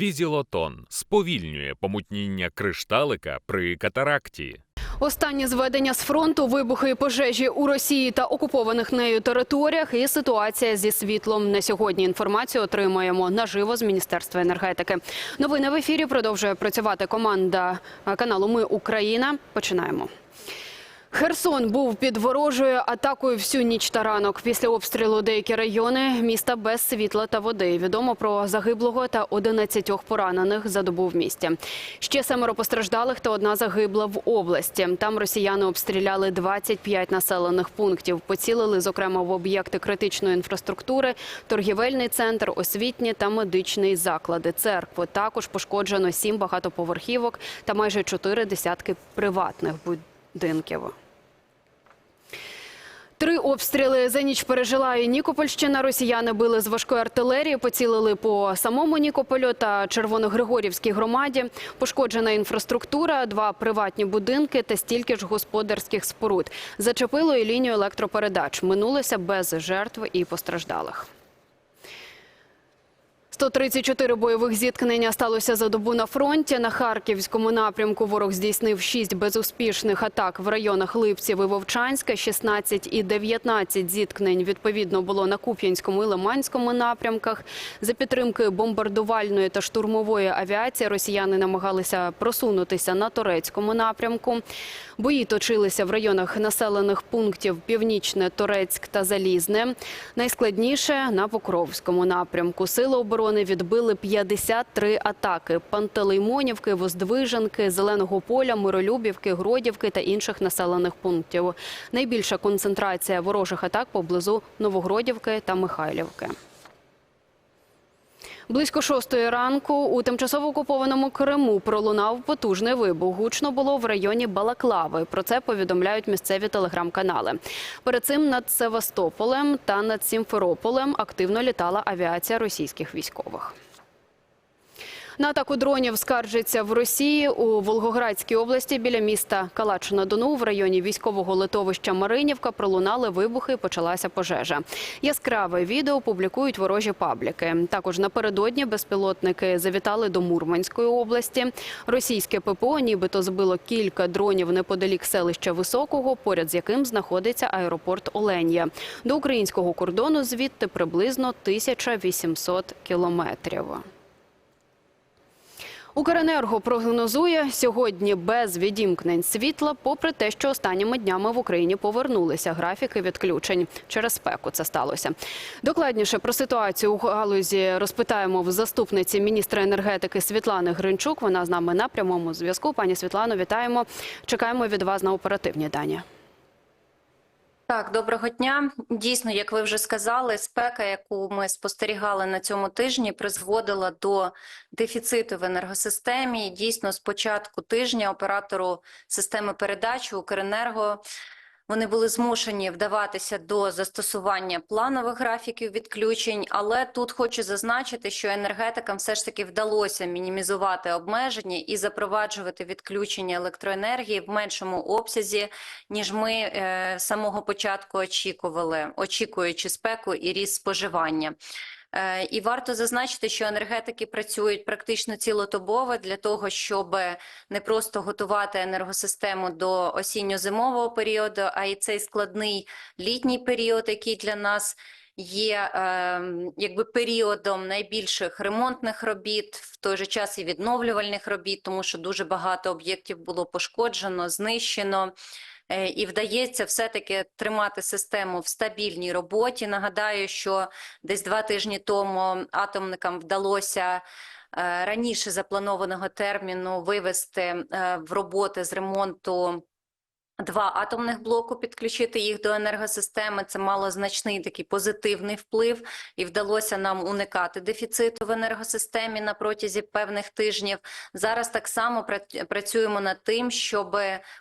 Візілотон сповільнює помутніння кришталика при катаракті. Останні зведення з фронту, вибухи і пожежі у Росії та окупованих нею територіях і ситуація зі світлом. На сьогодні інформацію отримаємо наживо з Міністерства енергетики. Новини в ефірі продовжує працювати команда е, каналу Ми Україна. Починаємо. Херсон був під ворожою атакою всю ніч та ранок. Після обстрілу деякі райони міста без світла та води. Відомо про загиблого та 11 поранених за добу в місті. Ще семеро постраждалих та одна загибла в області. Там росіяни обстріляли 25 населених пунктів. Поцілили, зокрема, в об'єкти критичної інфраструктури, торгівельний центр, освітні та медичний заклади. Церкви також пошкоджено сім багатоповерхівок та майже чотири десятки приватних будинків. Три обстріли за ніч пережила і Нікопольщина. Росіяни били з важкої артилерії, поцілили по самому Нікополю та Червоногригорівській громаді. Пошкоджена інфраструктура, два приватні будинки та стільки ж господарських споруд. Зачепило і лінію електропередач. Минулося без жертв і постраждалих. 134 бойових зіткнення сталося за добу на фронті. На Харківському напрямку ворог здійснив 6 безуспішних атак в районах Липців і Вовчанська. 16 і 19 зіткнень відповідно було на Куп'янському і Лиманському напрямках. За підтримки бомбардувальної та штурмової авіації росіяни намагалися просунутися на Торецькому напрямку. Бої точилися в районах населених пунктів Північне, Торецьк та Залізне. Найскладніше на Покровському напрямку. Сили оборони відбили 53 атаки: Пантелеймонівки, Воздвиженки, Зеленого поля, Миролюбівки, Гродівки та інших населених пунктів. Найбільша концентрація ворожих атак поблизу Новогродівки та Михайлівки. Близько шостої ранку у тимчасово окупованому Криму пролунав потужний вибух. Гучно було в районі Балаклави. Про це повідомляють місцеві телеграм-канали. Перед цим над Севастополем та над Сімферополем активно літала авіація російських військових. На атаку дронів скаржиться в Росії у Волгоградській області біля міста Калач-на-Дону в районі військового литовища Маринівка пролунали вибухи. і Почалася пожежа. Яскраве відео публікують ворожі пабліки. Також напередодні безпілотники завітали до Мурманської області. Російське ППО нібито збило кілька дронів неподалік селища Високого, поряд з яким знаходиться аеропорт Оленя. До українського кордону звідти приблизно 1800 кілометрів. Укренерго прогнозує сьогодні без відімкнень світла, попри те, що останніми днями в Україні повернулися графіки відключень. Через спеку це сталося. Докладніше про ситуацію у галузі розпитаємо в заступниці міністра енергетики Світлани Гринчук. Вона з нами на прямому зв'язку. Пані Світлано, вітаємо. Чекаємо від вас на оперативні дані. Так, доброго дня. Дійсно, як ви вже сказали, спека, яку ми спостерігали на цьому тижні, призводила до дефіциту в енергосистемі. Дійсно, з початку тижня оператору системи передачі Укренерго вони були змушені вдаватися до застосування планових графіків відключень. Але тут хочу зазначити, що енергетикам все ж таки вдалося мінімізувати обмеження і запроваджувати відключення електроенергії в меншому обсязі, ніж ми е, самого початку очікували, очікуючи спеку і ріст споживання. Е, І варто зазначити, що енергетики працюють практично цілодобово для того, щоб не просто готувати енергосистему до осінньо-зимового періоду, а й цей складний літній період, який для нас є е, якби періодом найбільших ремонтних робіт, в той же час і відновлювальних робіт, тому що дуже багато об'єктів було пошкоджено, знищено. Е, І вдається все-таки тримати систему в стабільній роботі. Нагадаю, що десь два тижні тому атомникам вдалося е, раніше запланованого терміну вивести е, в роботи з ремонту два атомних блоку, підключити їх до енергосистеми. Це мало значний такий позитивний вплив, і вдалося нам уникати дефіциту в енергосистемі на протязі певних тижнів. Зараз так само пра- працюємо над тим, щоб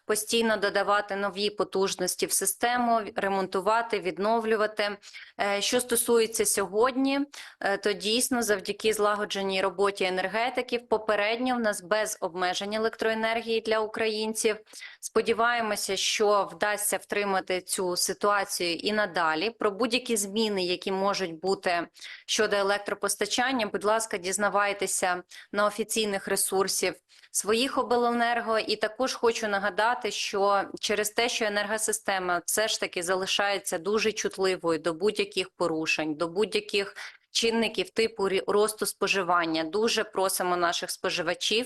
постійно додавати нові потужності в систему, ремонтувати, відновлювати. Е, Що стосується сьогодні, е, то дійсно завдяки злагодженій роботі енергетиків попередньо в нас без обмежень електроенергії для українців. Сподіваємось, Сподіваємося, що вдасться втримати цю ситуацію і надалі. Про будь-які зміни, які можуть бути щодо електропостачання, будь ласка, дізнавайтеся на офіційних ресурсів своїх обленерго. І також хочу нагадати, що через те, що енергосистема все ж таки залишається дуже чутливою до будь-яких порушень, до будь-яких чинників типу росту споживання, дуже просимо наших споживачів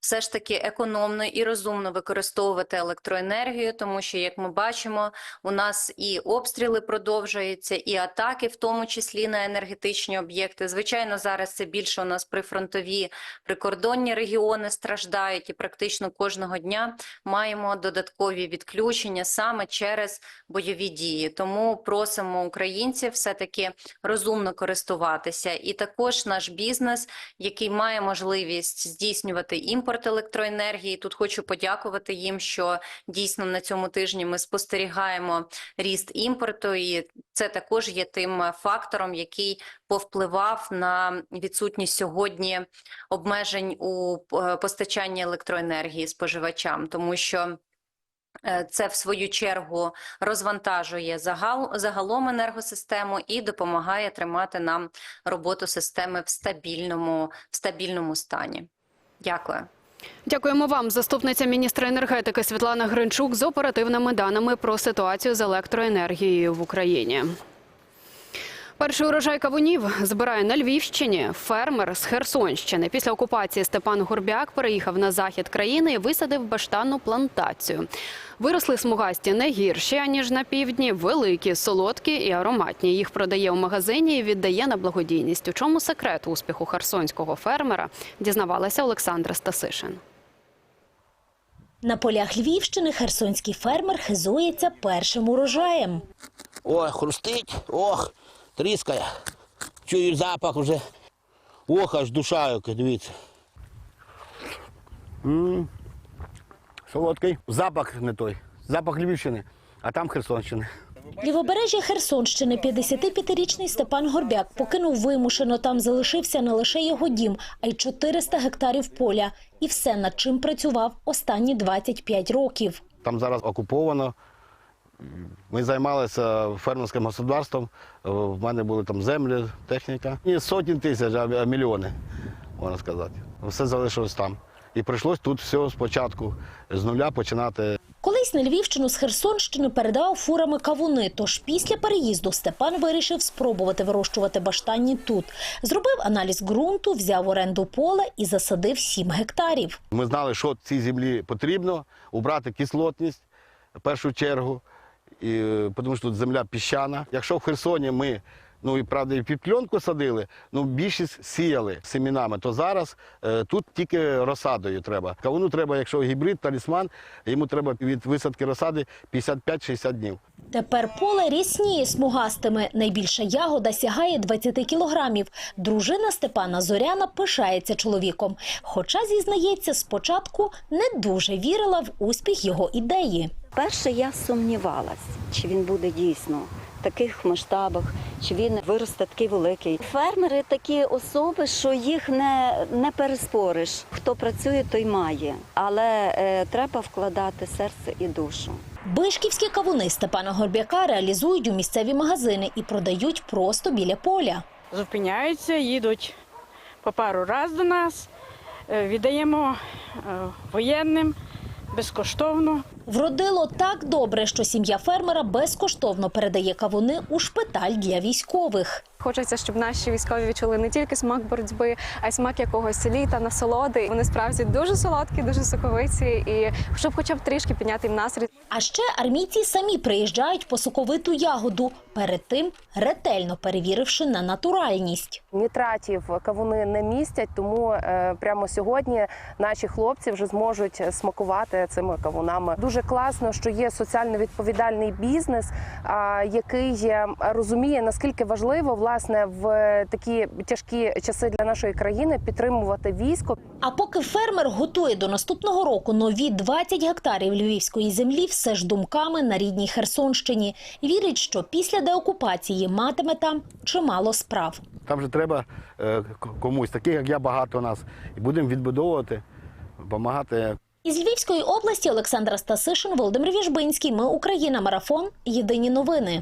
все ж таки економно і розумно використовувати електроенергію, тому що, як ми бачимо, у нас і обстріли продовжуються, і атаки, в тому числі на енергетичні об'єкти. Звичайно, зараз це більше у нас прифронтові прикордонні регіони страждають, і практично кожного дня маємо додаткові відключення саме через бойові дії. Тому просимо українців все таки розумно користуватися, і також наш бізнес який має можливість здійснювати імпорт електроенергії. Тут хочу подякувати їм, що дійсно на цьому тижні ми спостерігаємо ріст імпорту, і це також є тим фактором, який повпливав на відсутність сьогодні обмежень у е, постачанні електроенергії споживачам, тому що. е, Це в свою чергу розвантажує загал, загалом енергосистему і допомагає тримати нам роботу системи в стабільному, в стабільному стані. Дякую. Дякуємо вам, заступниця міністра енергетики Світлана Гринчук, з оперативними даними про ситуацію з електроенергією в Україні. Перший урожай кавунів збирає на Львівщині. Фермер з Херсонщини після окупації Степан Гурбяк переїхав на захід країни і висадив баштанну плантацію. Виросли смугасті не гірші аніж на півдні, великі, солодкі і ароматні. Їх продає у магазині і віддає на благодійність. У чому секрет успіху херсонського фермера дізнавалася Олександра Стасишин. На полях Львівщини херсонський фермер хизується першим урожаєм. Ой, хрустить, ох, тріскає. Чую запах вже. Ох, аж душа, дивіться. м Солодкий. Запах не той. Запах Львівщини, а там Херсонщини. Лівобережжя Херсонщини 55-річний Степан Горбяк покинув вимушено. Там залишився не лише його дім, а й 400 гектарів поля. І все, над чим працював останні 25 років. Там зараз окуповано. Ми займалися фермерським господарством. Е, В мене були там землі, техніка. Не сотні тисяч, а а мільйони, можна сказати. Все залишилось там. І прийшлось тут все спочатку з нуля починати Колись на Львівщину з Херсонщини передавав фурами кавуни. Тож після переїзду Степан вирішив спробувати вирощувати баштанні тут. Зробив аналіз ґрунту, взяв оренду поле і засадив 7 гектарів. Ми знали, що цій землі потрібно, убрати кислотність в першу чергу, і, е, тому що тут земля піщана. Якщо в Херсоні ми, ну і правда, і під пленку садили, ну більшість сіяли семінами, то зараз е, тут тільки розсадою треба. Кавуну треба, якщо гібрид, талісман, йому треба від висадки розсади 55-60 днів. Тепер поле рясніє смугастими. Найбільша ягода сягає 20 кілограмів. Дружина Степана Зоряна пишається чоловіком. Хоча, зізнається, спочатку не дуже вірила в успіх його ідеї. Перше я сумнівалась, чи він буде дійсно таких масштабах, чи він виросте такий великий. Фермери такі особи, що їх не, не переспориш. Хто працює, той має. Але е, треба вкладати серце і душу. Бишківські кавуни Степана Горбяка реалізують у місцеві магазини і продають просто біля поля. зупиняються, їдуть по пару разів до нас, е, віддаємо е, воєнним безкоштовно. Вродило так добре, що сім'я фермера безкоштовно передає кавуни у шпиталь для військових. Хочеться, щоб наші військові відчули не тільки смак боротьби, а й смак якогось літа, насолоди. Вони справді дуже солодкі, дуже соковиті, і щоб хоча б трішки підняти їм настрій. А ще армійці самі приїжджають по соковиту ягоду, перед тим ретельно перевіривши на натуральність. Нітратів кавуни не містять, тому е, прямо сьогодні наші хлопці вже зможуть смакувати цими кавунами. Дуже класно, що є соціально відповідальний бізнес, який е, розуміє наскільки важливо власне в такі тяжкі часи для нашої країни підтримувати військо. А поки фермер готує до наступного року нові 20 гектарів львівської землі, все ж думками на рідній Херсонщині. Вірить, що після деокупації матиме там чимало справ. Там же треба е, комусь, таких як я, багато нас. І будемо відбудовувати, допомагати Із Львівської області Олександра Стасишин, Володимир Віжбинський. Ми Україна. Марафон. Єдині новини.